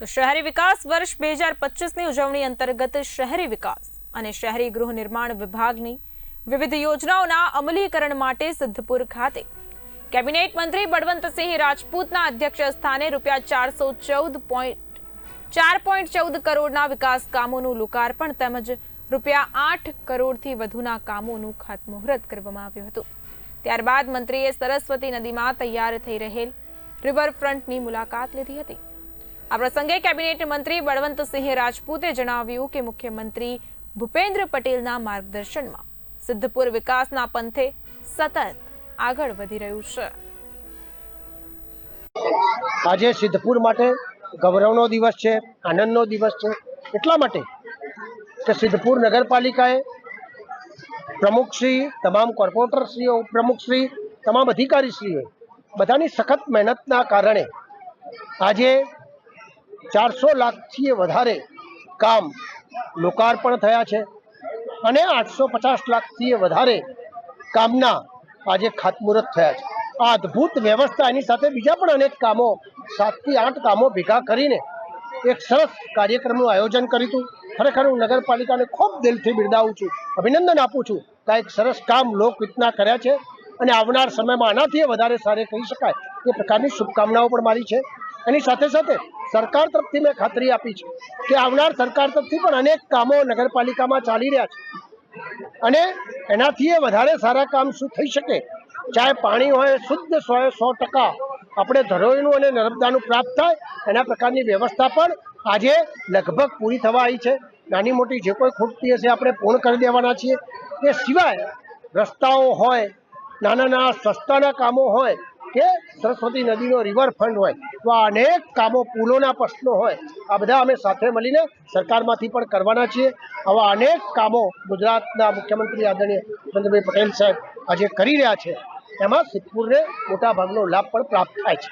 તો શહેરી વિકાસ વર્ષ બે હજાર પચીસની ઉજવણી અંતર્ગત શહેરી વિકાસ અને શહેરી ગૃહ નિર્માણ વિભાગની વિવિધ યોજનાઓના અમલીકરણ માટે સિદ્ધપુર ખાતે. કેબિનેટ મંત્રી બળવંતસિંહ રાજપૂતના અધ્યક્ષ સ્થાને રૂપિયા ચારસો ચૌદ પોઈન્ટ ચાર પોઈન્ટ ચૌદ કરોડના વિકાસ કામોનું લોકાર્પણ તેમજ રૂપિયા આઠ કરોડથી વધુના કામોનું ખાતમુહૂર્ત કરવામાં આવ્યું હતું. ત્યારબાદ મંત્રીએ સરસ્વતી નદીમાં તૈયાર થઈ રહેલ રિવરફ્રન્ટની મુલાકાત લીધી હતી. આ પ્રસંગે કેબિનેટ મંત્રી બળવંતસિંહ રાજપૂતે જણાવ્યું કે મુખ્યમંત્રી ભૂપેન્દ્ર પટેલના માર્ગદર્શનમાં સિદ્ધપુર વિકાસના પંથે સતત આગળ વધી રહ્યું છે. આજે સિદ્ધપુર માટે ગૌરવનો દિવસ છે, આનંદનો દિવસ છે. એટલા માટે કે સિદ્ધપુર નગરપાલિકાએ પ્રમુખશ્રી, તમામ કોર્પોરેટરશ્રીઓ પ્રમુખશ્રી તમામ અધિકારીશ્રીઓ બધાની સખત મહેનતના કારણે આજે ચારસો લાખથી વધારે કામ લોકાર્પણ થયા છે અને આઠસો પચાસ લાખથી વધારે કામના આજે ખાતમુહૂર્ત થયા છે. આ અદ્ભુત વ્યવસ્થા એની સાથે બીજા પણ અનેક કામો, સાતથી આઠ કામો ભેગા કરીને એક સરસ કાર્યક્રમનું આયોજન કર્યું હતું. ખરેખર હું નગરપાલિકાને ખૂબ દિલથી બિરદાવું છું, અભિનંદન આપું છું કે એક સરસ કામ લોકહિતના કર્યા છે અને આવનાર સમયમાં આનાથી વધારે સારે કહી શકાય એ પ્રકારની શુભકામનાઓ પણ મારી છે. એની સાથે સાથે સરકાર તરફથી મેં ખાતરી આપી છે કે આવનાર સરકાર તરફથી પણ અનેક કામો નગરપાલિકામાં ચાલી રહ્યા છે. અને એનાથી એ વધારે સારા કામ શું થઈ શકે? ચાહે પાણી હોય, શુદ્ધ સો સો ટકા આપણે ધરોઈનું અને નર્મદાનું પ્રાપ્ત થાય, એના પ્રકારની વ્યવસ્થા પણ આજે લગભગ પૂરી થવા આવી છે. નાની મોટી જે કોઈ ખૂટતી હશે આપણે પૂર્ણ કરી દેવાના છીએ. એ સિવાય રસ્તાઓ હોય નાના નાના સસ્તાના કામો હોય કે સરસ્વતી નદીનો રિવરફ્રન્ટ હોય, તો આ અનેક કામો પુલોના પ્રશ્નો હોય. આ બધા અમે સાથે મળીને સરકારમાંથી પણ કરવાના છીએ. આવા અનેક કામો ગુજરાતના મુખ્યમંત્રી આદરણીય ચંદ્રભાઈ પટેલ સાહેબ આજે કરી રહ્યા છે. એમાં સિદ્ધપુરને મોટા ભાગનો લાભ પણ પ્રાપ્ત થાય છે.